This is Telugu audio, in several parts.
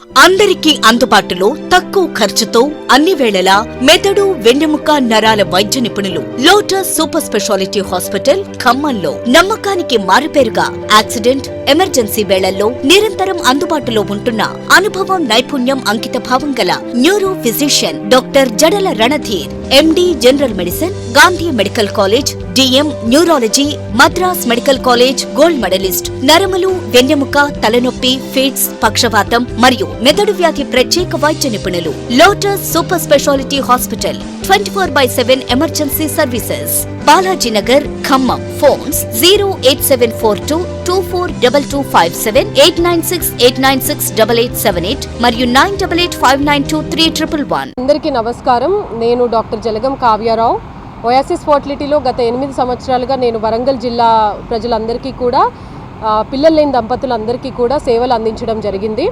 అందరికీ అందుబాటులో తక్కువ ఖర్చుతో అన్ని వేళలా మెదడు వెన్నెముక నరాల వైద్య నిపుణులు లోటస్ సూపర్ స్పెషాలిటీ హాస్పిటల్ ఖమ్మంలో నమ్మకానికి మారుపేరుగా యాక్సిడెంట్ ఎమర్జెన్సీ వేళల్లో నిరంతరం అందుబాటులో ఉంటున్న అనుభవం నైపుణ్యం అంకిత భావం గల neuro physician doctor Jadala Randhir MD general medicine Gandhi medical college DM neurology Madras medical college gold medalist నరములు వెన్నెముక తలనొప్పి ఫిట్స్ పక్షవాతం మరియు మెదడు వ్యాధి ప్రత్యేక వైద్య నిపుణులు Lotus super speciality hospital twenty four by seven emergency services Balajinagar Khammam. Phones zero eight seven four two two four double two five seven eight nine six eight nine six double eight seven eight మరియు nine double eight five nine two three triple one. అందరికీ నమస్కారం. నేను డాక్టర్ జలగం కావ్యారావు. ఓయాసిస్ ఫర్టిలిటీలో గత ఎనిమిది సంవత్సరాలుగా నేను వరంగల్ జిల్లా ప్రజలందరికీ కూడా పిల్లలు లేని దంపతులందరికీ కూడా సేవలు అందించడం జరిగింది.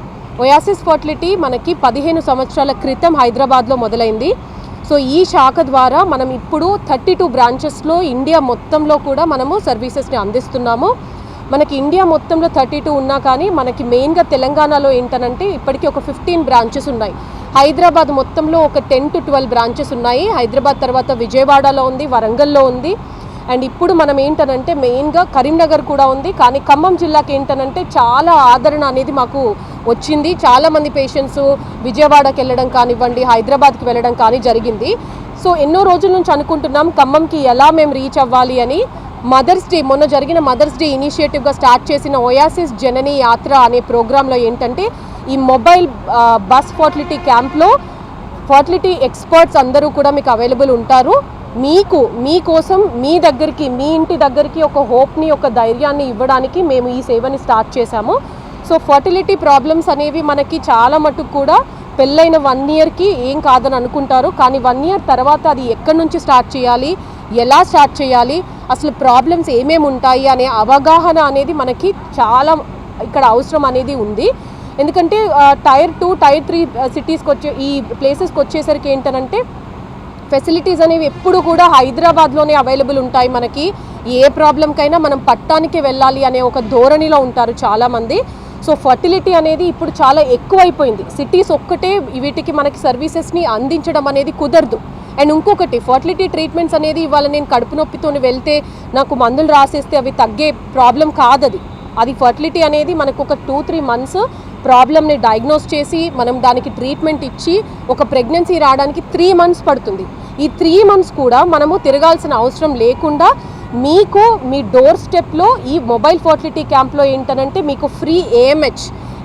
ఓయాసిస్ ఫర్టిలిటీ మనకి పదిహేను సంవత్సరాల క్రితం హైదరాబాద్లో మొదలైంది. సో ఈ శాఖ ద్వారా మనం ఇప్పుడు థర్టీ టూ బ్రాంచెస్లో ఇండియా మొత్తంలో కూడా మనము సర్వీసెస్ని అందిస్తున్నాము. మనకి ఇండియా మొత్తంలో థర్టీ టూ ఉన్నా కానీ మనకి మెయిన్గా తెలంగాణలో ఏంటనంటే ఇప్పటికీ ఒక ఫిఫ్టీన్ బ్రాంచెస్ ఉన్నాయి. హైదరాబాద్ మొత్తంలో ఒక టెన్ టు ట్వెల్వ్ బ్రాంచెస్ ఉన్నాయి. హైదరాబాద్ తర్వాత విజయవాడలో ఉంది వరంగల్లో ఉంది. అండ్ ఇప్పుడు మనం ఏంటనంటే మెయిన్గా కరీంనగర్ కూడా ఉంది. కానీ ఖమ్మం జిల్లాకి ఏంటనంటే చాలా ఆదరణ అనేది మాకు వచ్చింది. చాలామంది పేషెంట్స్ విజయవాడకి వెళ్ళడం కానివ్వండి హైదరాబాద్కి వెళ్ళడం కానీ జరిగింది. సో ఎన్నో రోజుల నుంచి అనుకుంటున్నాం ఖమ్మంకి ఎలా మేము రీచ్ అవ్వాలి అని. మదర్స్ డే మొన్న జరిగిన మదర్స్ డే ఇనిషియేటివ్గా స్టార్ట్ చేసిన ఓయాసిస్ జనని యాత్ర అనే ప్రోగ్రాంలో ఏంటంటే ఈ మొబైల్ బస్ ఫర్టిలిటీ క్యాంప్లో ఫర్టిలిటీ ఎక్స్పర్ట్స్ అందరూ కూడా మీకు అవైలబుల్ ఉంటారు. మీకు మీకోసం మీ దగ్గరికి మీ ఇంటి దగ్గరికి ఒక హోప్ని ఒక ధైర్యాన్ని ఇవ్వడానికి మేము ఈ సేవని స్టార్ట్ చేశాము. సో ఫర్టిలిటీ ప్రాబ్లమ్స్ అనేవి మనకి చాలా మటుకు కూడా పెళ్ళైన వన్ ఇయర్కి ఏం కాదని అనుకుంటారు. కానీ వన్ ఇయర్ తర్వాత అది ఎక్కడి నుంచి స్టార్ట్ చేయాలి? ఎలా స్టార్ట్ చేయాలి? అసలు ప్రాబ్లమ్స్ ఏమేమి ఉంటాయి అనే అవగాహన అనేది మనకి చాలా ఇక్కడ అవసరం అనేది ఉంది. ఎందుకంటే టైర్ టూ టైర్ త్రీ సిటీస్కి వచ్చే ఈ ప్లేసెస్కి వచ్చేసరికి ఏంటనంటే ఫెసిలిటీస్ అనేవి ఎప్పుడు కూడా హైదరాబాద్లోనే అవైలబుల్ ఉంటాయి మనకి. ఏ ప్రాబ్లంకైనా మనం పట్టానికి వెళ్ళాలి అనే ఒక ధోరణిలో ఉంటారు చాలామంది. సో ఫర్టిలిటీ అనేది ఇప్పుడు చాలా ఎక్కువైపోయింది. సిటీస్ ఒక్కటే వీటికి మనకి సర్వీసెస్ని అందించడం అనేది కుదరదు. అండ్ ఇంకొకటి ఫర్టిలిటీ ట్రీట్మెంట్స్ అనేది ఇవాళ నేను కడుపు నొప్పితో వెళ్తే నాకు మందులు రాసేస్తే అవి తగ్గే ప్రాబ్లం కాదది. అది ఫర్టిలిటీ అనేది మనకు ఒక టూ త్రీ మంత్స్ ప్రాబ్లమ్ని డయాగ్నోస్ చేసి మనం దానికి ట్రీట్మెంట్ ఇచ్చి ఒక ప్రెగ్నెన్సీ రావడానికి త్రీ మంత్స్ పడుతుంది. ఈ త్రీ మంత్స్ కూడా మనము తిరగాల్సిన అవసరం లేకుండా మీకు మీ డోర్ స్టెప్లో ఈ మొబైల్ ఫర్టిలిటీ క్యాంప్లో ఏంటనంటే మీకు ఫ్రీ ఏఎంహెచ్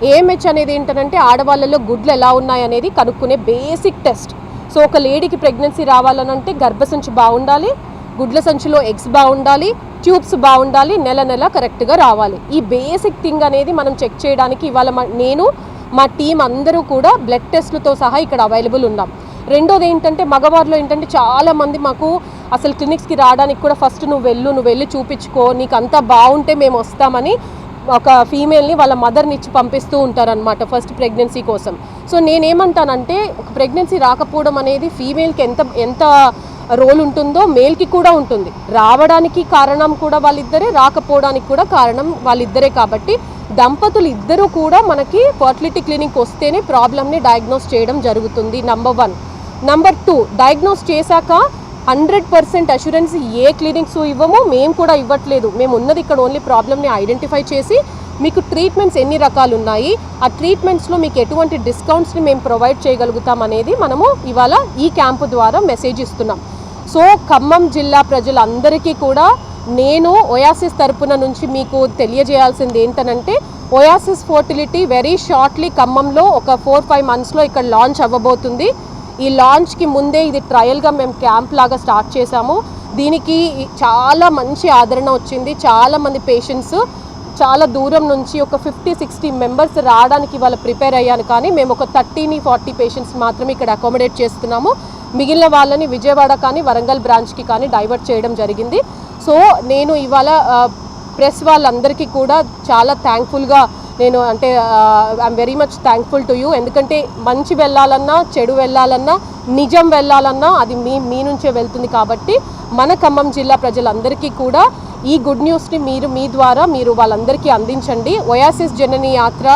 ఏఎంహెచ్ అనేది ఏంటనంటే ఆడవాళ్ళలో గుడ్లు ఎలా ఉన్నాయనేది కనుక్కునే బేసిక్ టెస్ట్ సో ఒక లేడీకి ప్రెగ్నెన్సీ రావాలనంటే గర్భసంచి బాగుండాలి గుడ్ల సంచిలో ఎగ్స్ బాగుండాలి ట్యూబ్స్ బాగుండాలి నెల నెల కరెక్ట్గా రావాలి. ఈ బేసిక్ థింగ్ అనేది మనం చెక్ చేయడానికి ఇవాళ నేను మా టీం అందరూ కూడా బ్లడ్ టెస్ట్లతో సహా ఇక్కడ అవైలబుల్ ఉన్నాం. రెండోది ఏంటంటే మగవారిలో ఏంటంటే చాలామంది మాకు అసలు క్లినిక్స్కి రావడానికి కూడా ఫస్ట్ నువ్వు వెళ్ళు నువ్వు వెళ్ళి చూపించుకో నీకు అంతా బాగుంటే మేము వస్తామని ఒక ఫీమేల్ని వాళ్ళ మదర్ని ఇచ్చి పంపిస్తూ ఉంటారనమాట ఫస్ట్ ప్రెగ్నెన్సీ కోసం. సో నేనేమంటానంటే ప్రెగ్నెన్సీ రాకపోవడం అనేది ఫీమేల్కి ఎంత ఎంత రోల్ ఉంటుందో మేల్కి కూడా ఉంటుంది. రావడానికి కారణం కూడా వాళ్ళిద్దరే రాకపోవడానికి కూడా కారణం వాళ్ళిద్దరే కాబట్టి దంపతులు ఇద్దరు కూడా మనకి ఫర్టిలిటీ క్లినిక్ వస్తేనే ప్రాబ్లమ్ని డయాగ్నోస్ చేయడం జరుగుతుంది number one number two diagnose చేశాక హండ్రెడ్ పర్సెంట్ అష్యూరెన్స్ ఏ క్లినిక్స్ ఇవ్వము మేము కూడా ఇవ్వట్లేదు. మేము ఉన్నది ఇక్కడ ఓన్లీ ప్రాబ్లమ్ని ఐడెంటిఫై చేసి మీకు ట్రీట్మెంట్స్ ఎన్ని రకాలు ఉన్నాయి ఆ ట్రీట్మెంట్స్లో మీకు ఎటువంటి డిస్కౌంట్స్ని మేము ప్రొవైడ్ చేయగలుగుతాం అనేది మనము ఇవాళ ఈ క్యాంపు ద్వారా మెసేజ్ ఇస్తున్నాం. సో ఖమ్మం జిల్లా ప్రజలందరికీ కూడా నేను ఒయాసిస్ తరపున నుంచి మీకు తెలియజేయాల్సింది ఏంటనంటే ఒయాసిస్ ఫర్టిలిటీ వెరీ షార్ట్లీ ఖమ్మంలో ఒక ఫోర్ ఫైవ్ మంత్స్లో ఇక్కడ లాంచ్ అవ్వబోతుంది. ఈ లాంచ్కి ముందే ఇది ట్రయల్గా మేము క్యాంప్ లాగా స్టార్ట్ చేశాము. దీనికి చాలా మంచి ఆదరణ వచ్చింది. చాలామంది పేషెంట్స్ చాలా దూరం నుంచి ఒక ఫిఫ్టీ సిక్స్టీ మెంబర్స్ రావడానికి వాళ్ళు ప్రిపేర్ అయ్యాను కానీ మేము ఒక థర్టీని ఫార్టీ పేషెంట్స్ మాత్రమే ఇక్కడ అకామిడేట్ చేస్తున్నాము. మిగిలిన వాళ్ళని విజయవాడ కానీ వరంగల్ బ్రాంచ్కి కానీ డైవర్ట్ చేయడం జరిగింది. సో నేను ఇవాళ ప్రెస్ వాళ్ళందరికీ కూడా చాలా థ్యాంక్ఫుల్గా నేను అంటే I'm very much thankful to you ఎందుకంటే మంచి వెళ్ళాలన్నా చెడు వెళ్ళాలన్నా నిజం వెళ్ళాలన్నా అది మీ మీ నుంచే వెళ్తుంది కాబట్టి మన ఖమ్మం జిల్లా ప్రజలందరికీ కూడా ఈ గుడ్ న్యూస్ని మీరు మీ ద్వారా మీరు వాళ్ళందరికీ అందించండి. ఒయాసిస్ జనని యాత్ర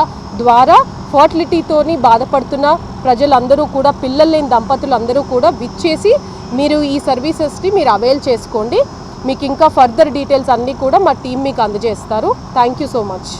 ద్వారా ఫర్టిలిటీతోని బాధపడుతున్న ప్రజలందరూ కూడా పిల్లలు లేని దంపతులు అందరూ కూడా విచ్చేసి మీరు ఈ సర్వీసెస్ని మీరు అవైల్ చేసుకోండి. మీకు ఇంకా ఫర్దర్ డీటెయిల్స్ అన్నీ కూడా మా టీం మీకు అందజేస్తారు. Thank you so much